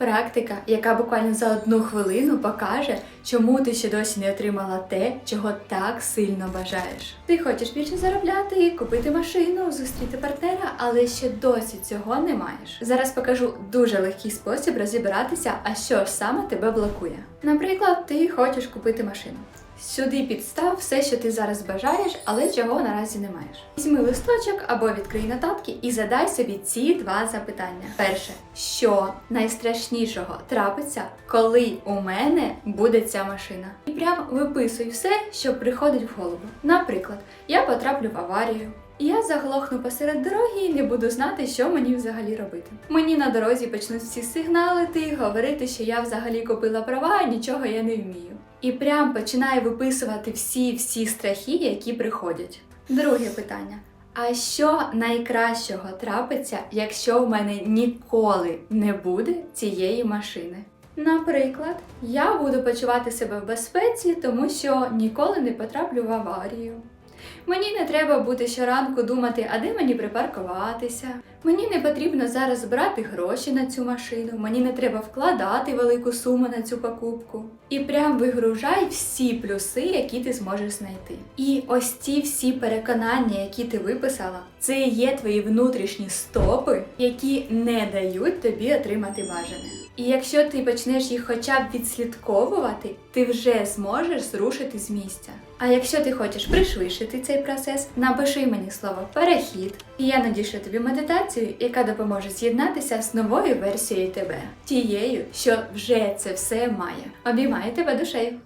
Практика, яка буквально за одну хвилину покаже, чому ти ще досі не отримала те, чого так сильно бажаєш. Ти хочеш більше заробляти, купити машину, зустріти партнера, але ще досі цього не маєш. Зараз покажу дуже легкий спосіб розібратися, а що ж саме тебе блокує. Наприклад, ти хочеш купити машину. Сюди підстав все, що ти зараз бажаєш, але чого наразі не маєш. Візьми листочок або відкрий нотатки і задай собі ці два запитання. Перше, що найстрашнішого трапиться, коли у мене буде ця машина? І прям виписуй все, що приходить в голову. Наприклад, я потраплю в аварію. І я заглохну посеред дороги і не буду знати, що мені взагалі робити. Мені на дорозі почнуть всі сигналити, говорити, що я взагалі купила права, нічого я не вмію. І прям починаю виписувати всі всі страхи, які приходять. Друге питання. А що найкращого трапиться, якщо в мене ніколи не буде цієї машини? Наприклад, я буду почувати себе в безпеці, тому що ніколи не потраплю в аварію. Мені не треба бути щоранку думати, а де мені припаркуватися. Мені не потрібно зараз брати гроші на цю машину, мені не треба вкладати велику суму на цю покупку. І прям вигружай всі плюси, які ти зможеш знайти. І ось ці всі переконання, які ти виписала, це є твої внутрішні стопи, які не дають тобі отримати бажане. І якщо ти почнеш їх хоча б відслідковувати, ти вже зможеш зрушити з місця. А якщо ти хочеш пришвидшити цей процес, напиши мені слово перехід, і я надішлю тобі медитацію, яка допоможе з'єднатися з новою версією тебе, тією, що вже це все має. Обіймаю тебе душею.